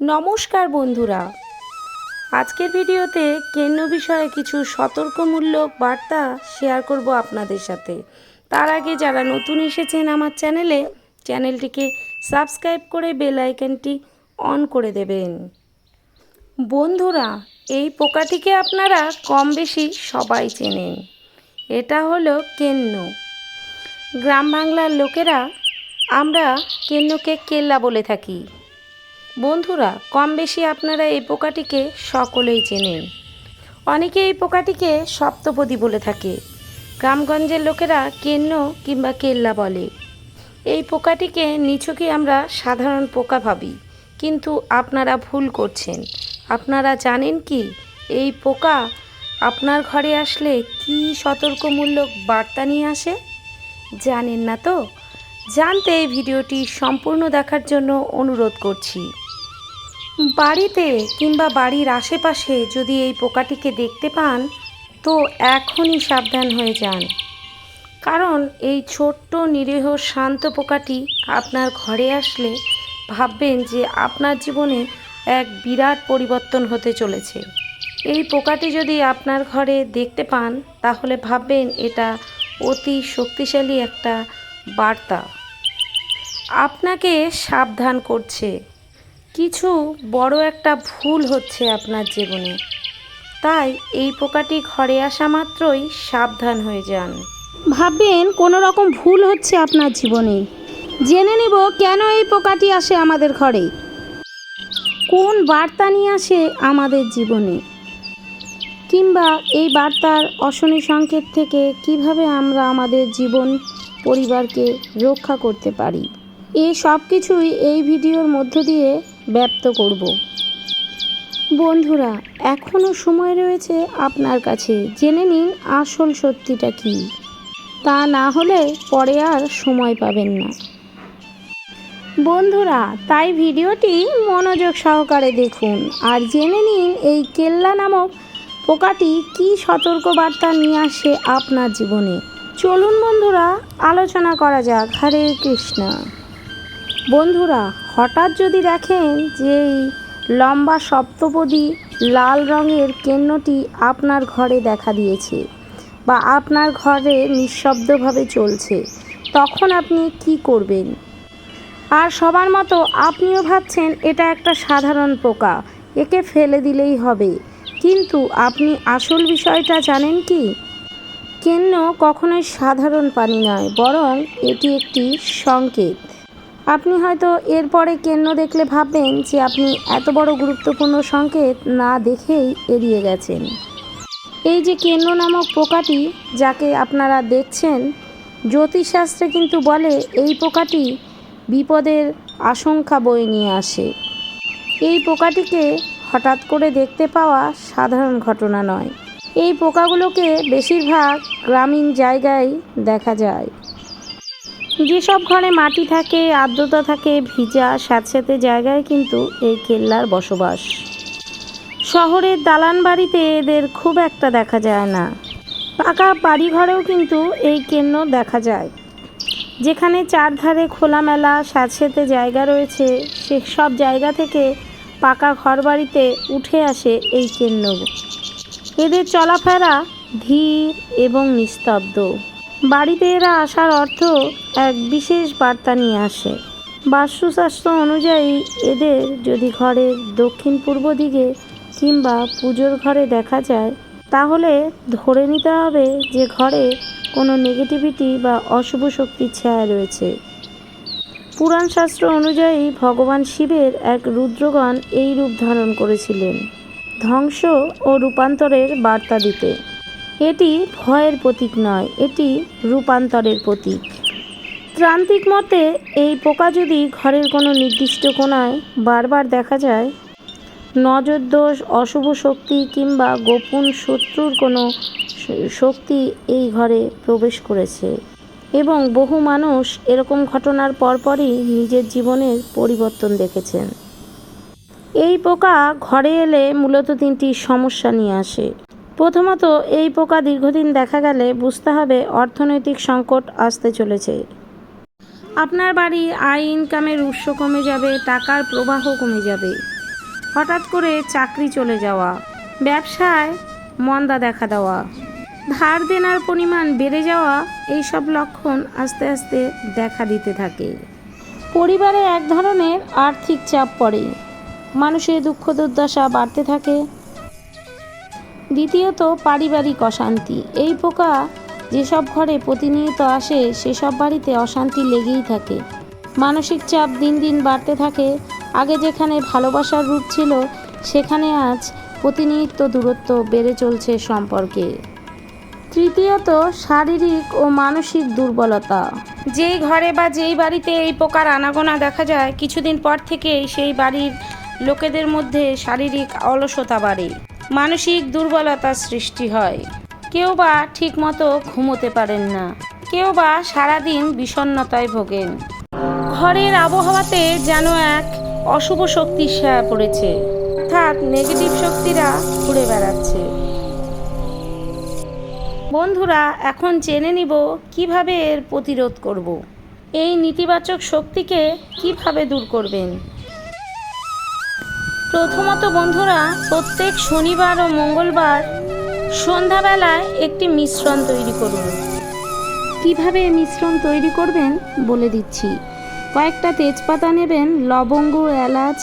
নমস্কার বন্ধুরা। আজকের ভিডিওতে কেন্দ্র বিষয়ে কিছু সতর্কমূলক বার্তা শেয়ার করব আপনাদের সাথে। তার আগে যারা নতুন এসেছেন আমার চ্যানেলে, চ্যানেলটিকে সাবস্ক্রাইব করে বেল আইকনটি অন করে দেবেন। বন্ধুরা, এই পোকাটিকে আপনারা কম বেশি সবাই চেনেন। এটা হলো কেন্ন। গ্রাম বাংলার লোকেরা আমরা কেন্নকে কেল্লা বলে থাকি। বন্ধুরা কম বেশি আপনারা এই পোকাটিকে সকলেই চেনেন। অনেকে এই পোকাটিকে সপ্তপদী বলে থাকে। গ্রামগঞ্জের লোকেরা কেন্ন কিংবা কেল্লা বলে। এই পোকাটিকে নিছকই আমরা সাধারণ পোকা ভাবি, কিন্তু আপনারা ভুল করছেন। আপনারা জানেন কি, এই পোকা আপনার ঘরে আসলে কি সতর্কমূলক বার্তা নিয়ে আসে? জানেন না তো? জানতে এই ভিডিওটি সম্পূর্ণ দেখার জন্য অনুরোধ করছি। বাড়িতে কিংবা বাড়ির আশেপাশে যদি এই পোকাটিকে দেখতে পান, তো এখনই সাবধান হয়ে যান। কারণ এই ছোট্ট, নিরীহ, শান্ত পোকাটি আপনার ঘরে আসলে ভাববেন যে আপনার জীবনে এক বিরাট পরিবর্তন হতে চলেছে। এই পোকাটি যদি আপনার ঘরে দেখতে পান, তাহলে ভাববেন এটা অতি শক্তিশালী একটা বার্তা। আপনাকে সাবধান করছে। কিছু বড় একটা ভুল হচ্ছে আপনার জীবনে। তাই এই পোকাটি ঘরে আসা মাত্রই সাবধান হয়ে যান। ভাববেন, কোনো রকম ভুল হচ্ছে আপনার জীবনে। জেনে নেব কেন এই পোকাটি আসে আমাদের ঘরে। কোন বার্তা নিয়ে আসে আমাদের জীবনে? কিংবা এই বার্তার অশনি সংকেত থেকে কীভাবে আমরা আমাদের জীবন, পরিবারকে রক্ষা করতে পারি? এই সব কিছুই এই ভিডিওর মধ্য দিয়ে ব্যক্ত করব। বন্ধুরা এখনও সময় রয়েছে আপনার কাছে। জেনে নিন আসল সত্যিটা কি। তা না হলে পরে আর সময় পাবেন না। বন্ধুরা, তাই ভিডিওটি মনোযোগ সহকারে দেখুন। আর জেনে নিন এই কেল্লা নামক পোকাটি কি সতর্কবার্তা নিয়ে আসে আপনার জীবনে। চলুন বন্ধুরা, আলোচনা করা যাক। হরে কৃষ্ণ। বন্ধুরা হঠাৎ যদি দেখেন যে এই লম্বা সপ্তপদী লাল রঙের কেন্নটি আপনার ঘরে দেখা দিয়েছে বা আপনার ঘরে নিঃশব্দভাবে চলছে, তখন আপনি কি করবেন? আর সবার মতো আপনিও ভাবছেন এটা একটা সাধারণ পোকা, একে ফেলে দিলেই হবে। কিন্তু আপনি আসল বিষয়টা জানেন কি? কেন্ন কখনোই সাধারণ পানি নয়, বরং এটি একটি সংকেত। আপনি হয়তো এরপরে কেন্ন দেখলে ভাববেন যে আপনি এত বড় গুরুত্বপূর্ণ সংকেত না দেখেই এড়িয়ে গেছেন। এই যে কেন্ন নামক পোকাটি যাকে আপনারা দেখছেন, জ্যোতিষশাস্ত্রে কিন্তু বলে এই পোকাটি বিপদের আশঙ্কা বয়ে নিয়ে আসে। এই পোকাটিকে হঠাৎ করে দেখতে পাওয়া সাধারণ ঘটনা নয়। এই পোকাগুলোকে বেশিরভাগ গ্রামীণ জায়গায় দেখা যায়। যেসব ঘরে মাটি থাকে, আর্দ্রতা থাকে, ভিজা স্যাঁতস্যাঁতে জায়গায় কিন্তু এই কেল্লার বসবাস। শহরের দালান বাড়িতে এদের খুব একটা দেখা যায় না। পাকা বাড়ি ঘরেও কিন্তু এই কেন্ন দেখা যায়। যেখানে চারধারে খোলামেলা স্যাঁতস্যাঁতে জায়গা রয়েছে সেসব জায়গা থেকে পাকা ঘরবাড়িতে উঠে আসে এই কেন্ন। এদের চলাফেরা ধীর এবং নিস্তব্ধ। বাড়িতে এরা আসার অর্থ এক বিশেষ বার্তা নিয়ে আসে। বাস্তুশাস্ত্র অনুযায়ী এদের যদি ঘরের দক্ষিণ পূর্ব দিকে কিংবা পুজোর ঘরে দেখা যায়, তাহলে ধরে নিতে হবে যে ঘরে কোনো নেগেটিভিটি বা অশুভ শক্তির ছায়া রয়েছে। পুরাণ শাস্ত্র অনুযায়ী ভগবান শিবের এক রুদ্রগণ এই রূপ ধারণ করেছিলেন। ধ্বংস ও রূপান্তরের বার্তা দিতে। এটি ভয়ের প্রতীক নয়, এটি রূপান্তরের প্রতীক। ত্রান্তিক মতে, এই পোকা যদি ঘরের কোনো নির্দিষ্ট কোনায় বারবার দেখা যায়, নজর দোষ, অশুভ শক্তি কিংবা গোপন শত্রুর কোনো শক্তি এই ঘরে প্রবেশ করেছে এবং বহু মানুষ এরকম ঘটনার পরপরই নিজের জীবনের পরিবর্তন দেখেছেন। এই পোকা ঘরে এলে মূলত তিনটি সমস্যা নিয়ে আসে। প্রথমত, এই পোকা দীর্ঘদিন দেখা গেলে বুঝতে হবে অর্থনৈতিক সংকট আসতে চলেছে। আপনার বাড়ি আয় ইনকামের উৎস কমে যাবে, টাকার প্রবাহ কমে যাবে। হঠাৎ করে চাকরি চলে যাওয়া, ব্যবসায় মন্দা দেখা দেওয়া, ধার দেনার পরিমাণ বেড়ে যাওয়া, এইসব লক্ষণ আস্তে আস্তে দেখা দিতে থাকে। পরিবারে এক ধরনের আর্থিক চাপ পড়ে। মানুষের দুঃখ দুর্দশা বাড়তে থাকে দ্বিতীয়ত পারিবারিক অশান্তি। এই পোকা যেসব ঘরে প্রতিনিয়ত আসে, সেসব বাড়িতে অশান্তি লেগেই থাকে। মানসিক চাপ দিন দিন বাড়তে থাকে। আগে যেখানে ভালোবাসার রূপ ছিল, সেখানে আজ প্রতিনিয়ত দূরত্ব বেড়ে চলছে সম্পর্কে। তৃতীয়ত শারীরিক ও মানসিক দুর্বলতা। যেই ঘরে বা যেই বাড়িতে এই পোকার আনাগোনা দেখা যায়, কিছুদিন পর থেকেই সেই বাড়ির লোকেদের মধ্যে শারীরিক অলসতা বাড়ে। মানসিক দুর্বলতার সৃষ্টি হয়। কেউ বা ঠিকমতো ঘুমোতে পারেন না। কেউ বা সারাদিন বিষণ্ণতায় ভোগেন। ঘরের আবহাওয়াতে যেন এক অশুভ শক্তির ছায়া পড়েছে। অর্থাৎ নেগেটিভ শক্তিরা ঘুরে বেড়াচ্ছে। বন্ধুরা, এখন জেনে নিব কীভাবে এর প্রতিরোধ করব। এই নেতিবাচক শক্তিকে কীভাবে দূর করবেন? প্রথমত বন্ধুরা, প্রত্যেক শনিবার ও মঙ্গলবার সন্ধ্যাবেলায় একটি মিশ্রণ তৈরি করুন। কীভাবে মিশ্রণ তৈরি করবেন বলে দিচ্ছি। কয়েকটা তেজপাতা নেবেন, লবঙ্গ, এলাচ,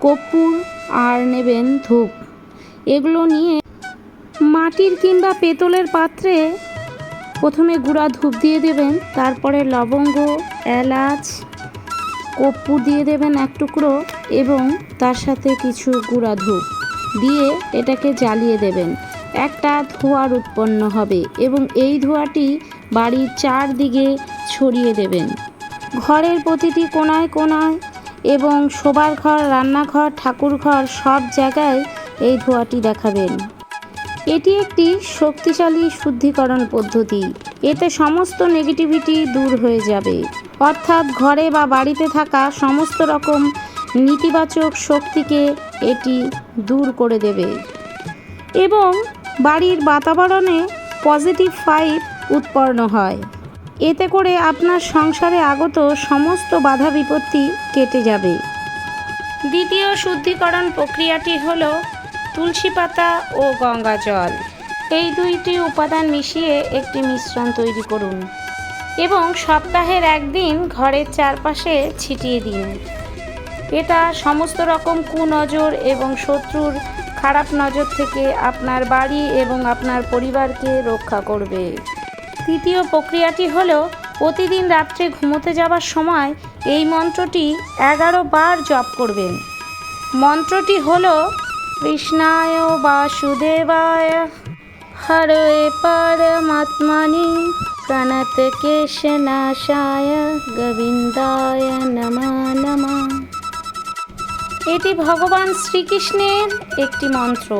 কর্পূর, আর নেবেন ধূপ। এগুলো নিয়ে মাটির কিংবা পেতলের পাত্রে প্রথমে গুঁড়া ধূপ দিয়ে দেবেন, তারপরে লবঙ্গ, এলাচ কর্পূর দিয়ে দেবেন এক টুকরো এবং তার সাথে কিছু গুঁড়া ধূপ দিয়ে এটাকে জ্বালিয়ে দেবেন। একটা ধোঁয়ার উৎপন্ন হবে এবং এই ধোঁয়াটি বাড়ির চারদিকে ছড়িয়ে দেবেন। ঘরের প্রতিটি কোনায় কোনায় এবং শোবার ঘর, রান্নাঘর ঠাকুর ঘর সব জায়গায় এই ধোঁয়াটি দেখাবেন। এটি একটি শক্তিশালী, শুদ্ধিকরণ পদ্ধতি। এতে সমস্ত নেগেটিভিটি দূর হয়ে যাবে। অর্থাৎ ঘরে বা বাড়িতে থাকা সমস্ত রকম নেতিবাচক শক্তিকে এটি দূর করে দেবে। এবং বাড়ির বাতাবরণে পজিটিভ ফাইভ উৎপন্ন হয়। এতে করে আপনার সংসারে আগত সমস্ত বাধা বিপত্তি কেটে যাবে। দ্বিতীয় শুদ্ধিকরণ প্রক্রিয়াটি হল তুলসী পাতা ও গঙ্গা জল। এই দুইটি উপাদান মিশিয়ে একটি মিশ্রণ তৈরি করুন। এবং সপ্তাহের একদিন ঘরের চারপাশে ছিটিয়ে দিন। এটা সমস্ত রকম কুনজর এবং শত্রুর খারাপ নজর থেকে আপনার বাড়ি এবং আপনার পরিবারকে রক্ষা করবে। তৃতীয় প্রক্রিয়াটি হলো, প্রতিদিন রাত্রে ঘুমোতে যাবার সময় এই মন্ত্রটি এগারো বার জপ করবেন। মন্ত্রটি হল, কৃষ্ণায় বাসুদেবায়, হরে পরমাত্মনি। প্রণত কেশনাশায় গোবিন্দায় নমঃ নমঃ এটি ভগবান শ্রীকৃষ্ণের একটি মন্ত্র।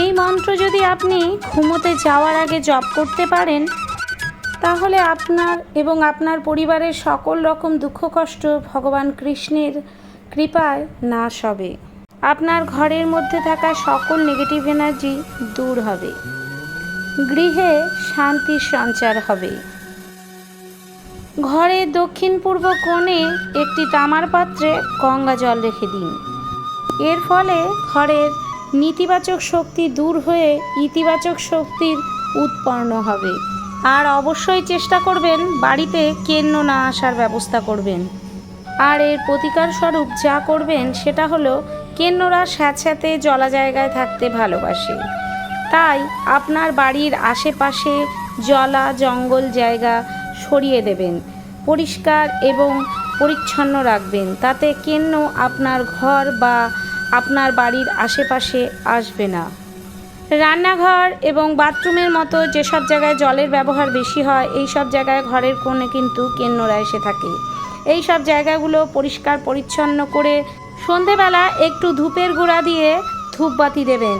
এই মন্ত্র যদি আপনি ঘুমোতে যাওয়ার আগে জপ করতে পারেন, তাহলে আপনার এবং আপনার পরিবারের সকল রকম দুঃখ কষ্ট ভগবান কৃষ্ণের কৃপায় নাশ হবে। আপনার ঘরের মধ্যে থাকা সকল নেগেটিভ এনার্জি দূর হবে। গৃহে শান্তির সঞ্চার হবে। ঘরের দক্ষিণ পূর্ব কোণে একটি তামার পাত্রে গঙ্গা জল রেখে দিন। এর ফলে ঘরের নেতিবাচক শক্তি দূর হয়ে ইতিবাচক শক্তির উৎপন্ন হবে। আর অবশ্যই চেষ্টা করবেন বাড়িতে কেন্ন না আসার ব্যবস্থা করবেন। আর এর প্রতিকার স্বরূপ যা করবেন সেটা হলো কেন্নরা স্যাঁতস্যাঁতে জলা জায়গায় থাকতে ভালোবাসে। তাই আপনার বাড়ির আশেপাশে জলা জঙ্গল জায়গা সরিয়ে দেবেন, পরিষ্কার এবং পরিচ্ছন্ন রাখবেন। তাতে কেন্ন আপনার ঘর বা আপনার বাড়ির আশেপাশে আসবে না। রান্নাঘর এবং বাথরুমের মতো যেসব জায়গায় জলের ব্যবহার বেশি হয় এই সব জায়গায় ঘরের কোণে কিন্তু কেন্নরা এসে থাকে। এই সব জায়গাগুলো পরিষ্কার পরিচ্ছন্ন করে সন্ধেবেলা একটু ধূপের গুঁড়া দিয়ে ধূপবাতি দেবেন।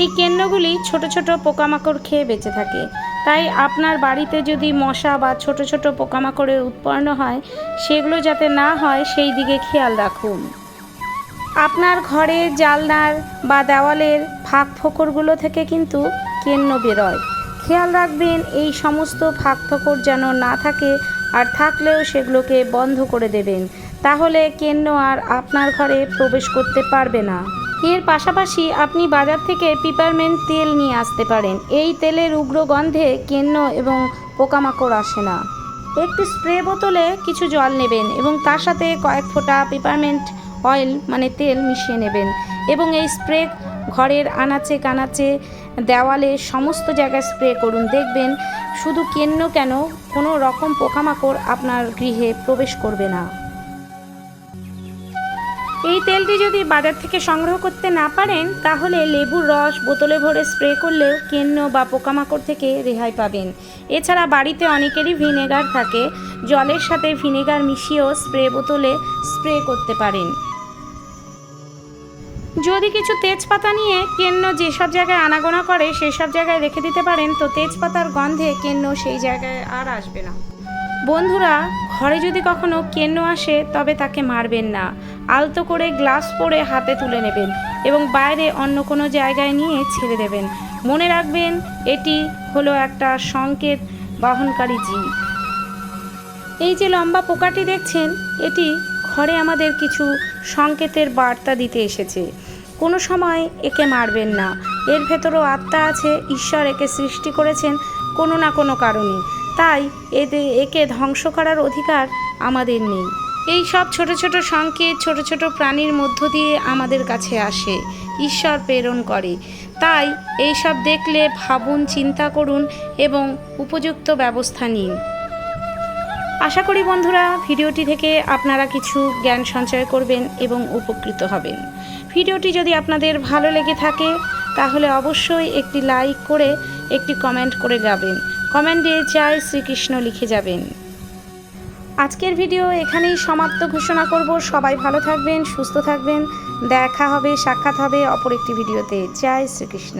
এই কেন্দ্রগুলি ছোট ছোট পোকামাকড় খেয়ে বেঁচে থাকে। তাই আপনার বাড়িতে যদি মশা বা ছোট ছোট পোকামাকড়ের উৎপন্ন হয়, সেগুলো যাতে না হয়, সেই দিকে খেয়াল রাখুন। আপনার ঘরের জালনার বা দেওয়ালের ফাঁক ফোকরগুলো থেকে কিন্তু কেন্ন বেরোয়। খেয়াল রাখবেন, এই সমস্ত ফাঁক ফোকর যেন না থাকে, আর থাকলেও সেগুলোকে বন্ধ করে দেবেন। তাহলে কেন্ন আর আপনার ঘরে প্রবেশ করতে পারবে না। এর পাশাপাশি আপনি বাজার থেকে পিপারমেন্ট তেল নিয়ে আসতে পারেন। এই তেলের উগ্র গন্ধে কেন্ন এবং পোকামাকড় আসে না। একটি স্প্রে বোতলে কিছু জল নেবেন এবং তার সাথে কয়েক ফোঁটা পিপারমেন্ট অয়েল মানে তেল মিশিয়ে নেবেন এবং এই স্প্রে ঘরের আনাচে কানাচে দেওয়ালে সমস্ত জায়গায় স্প্রে করুন। দেখবেন শুধু কেন্ন কেন কোনো রকম পোকামাকড় আপনার গৃহে প্রবেশ করবে না। এই তেলটি যদি বাজার থেকে সংগ্রহ করতে না পারেন, তাহলে লেবুর রস বোতলে ভরে স্প্রে করলেও কেন্ন বা পোকামাকড় থেকে রেহাই পাবেন। এছাড়া বাড়িতে অনেকেরই ভিনেগার থাকে। জলের সাথে ভিনেগার মিশিয়েও স্প্রে বোতলে স্প্রে করতে পারেন। যদি কিছু তেজপাতা নিয়ে কেন্ন যেসব জায়গায় আনাগোনা করে, সেসব জায়গায় রেখে দিতে পারেন, তো তেজপাতার গন্ধে কেন্ন সেই জায়গায় আর আসবে না। বন্ধুরা, ঘরে যদি কখনো কেন্ন আসে, তবে তাকে মারবেন না। আলতো করে গ্লাস পরে হাতে তুলে নেবেন এবং বাইরে অন্য কোনো জায়গায় নিয়ে ছেড়ে দেবেন। মনে রাখবেন, এটি হলো একটা সংকেত বহনকারী জীব এই যে লম্বা পোকাটি দেখছেন, এটি ঘরে আমাদের কিছু সংকেতের বার্তা দিতে এসেছে। কোনো সময় একে মারবেন না। এর ভেতরও আত্মা আছে, ঈশ্বর একে সৃষ্টি করেছেন কোনো না কোনো কারণে। তাই এতে একে ধ্বংস করার অধিকার আমাদের নেই। এই সব ছোট ছোট সংকেত, ছোট ছোট প্রাণীর মধ্য দিয়ে আমাদের কাছে আসে। ঈশ্বর প্রেরণ করে। তাই এই সব দেখলে ভাবুন, চিন্তা করুন এবং উপযুক্ত ব্যবস্থা নিন। আশা করি বন্ধুরা, ভিডিওটি থেকে আপনারা কিছু জ্ঞান সঞ্চয় করবেন এবং উপকৃত হবেন। ভিডিওটি যদি আপনাদের ভালো লেগে থাকে, তাহলে অবশ্যই একটি লাইক করে একটি কমেন্ট করে যাবেন। কমেন্টে জয় শ্রীকৃষ্ণ লিখে যাবেন। আজকের ভিডিও এখানেই সমাপ্ত ঘোষণা করব। সবাই ভালো থাকবেন, সুস্থ থাকবেন। দেখা হবে, সাক্ষাৎ হবে অপর একটি ভিডিওতে। জয় শ্রীকৃষ্ণ।